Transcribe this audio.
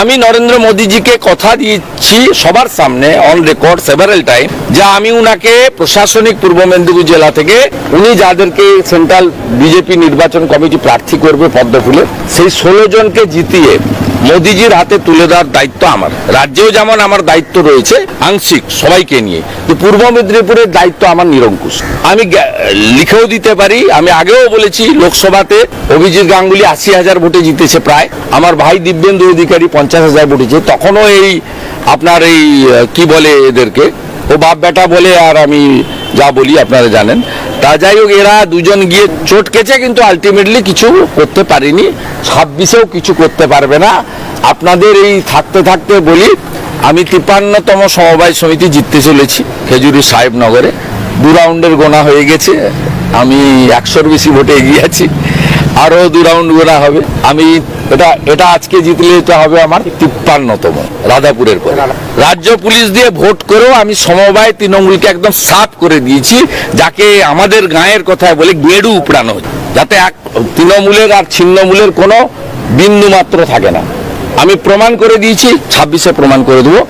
আমি নরেন্দ্র মোদীজিকে কথা দিয়েছি সবার সামনে অন রেকর্ড সেভারেল টাইম যা আমি উনাকে প্রশাসনিক পূর্ব মেদিনীপুর জেলা থেকে, উনি যাদেরকে সেন্ট্রাল বিজেপি নির্বাচন কমিটি প্রার্থী করবে পদ্মফুলে, সেই ষোলো জনকে জিতিয়ে মোদিজির হাতে তুলে দেওয়ার দায়িত্ব আমার। রাজ্যেও যেমন আমার দায়িত্ব রয়েছে, আংশিক সবাইকে নিয়ে। তো পূর্ব মেদিনীপুরের দায়িত্ব আমার নিরঙ্কুশ। আমি লিখেও দিতে পারি, আমি আগেও বলেছি, লোকসভাতে অভিজিৎ গাঙ্গুলি আশি হাজার ভোটে জিতেছে প্রায়, আমার ভাই দিব্যেন্দু অধিকারী পঞ্চাশ হাজার ভোটেছে তখনও এই আপনার এই কি বলে এদেরকে? ও বাপ বেটা বলে আর আমি যা বলি আপনারা জানেন। তা যাই হোক, এরা দুজন গিয়ে চোট কেছে কিন্তু আলটিমেটলি কিছু করতে পারিনি। ছাব্বিশেও কিছু করতে পারবে না। আপনাদের এই থাকতে থাকতে বলি, আমি তিপ্পান্নতম সমবায় সমিতি জিততে চলেছি খেজুরি সাহেবনগরে। দু রাউন্ডের গোনা হয়ে গেছে। আমি একশোর বেশি ভোটে এগিয়ে আছি। আরও দু রাউন্ড গোনা হবে। আমি এটা এটা আজকে জিতলে এটা হবে আমার তিপ্পান্নতম রাধাপুরের পর। রাজ্য পুলিশ দিয়ে ভোট করেও আমি সমবায় তৃণমূলকে একদম সাফ করে দিয়েছি, যাকে আমাদের গাঁয়ের কথায় বলে গেড়ু উপড়ানো যাতে এক তৃণমূলের আর ছিন্নমূলের কোনো বিন্দু মাত্র থাকে না। আমি প্রমাণ করে দিয়েছি, ছাব্বিশে প্রমাণ করে দেবো।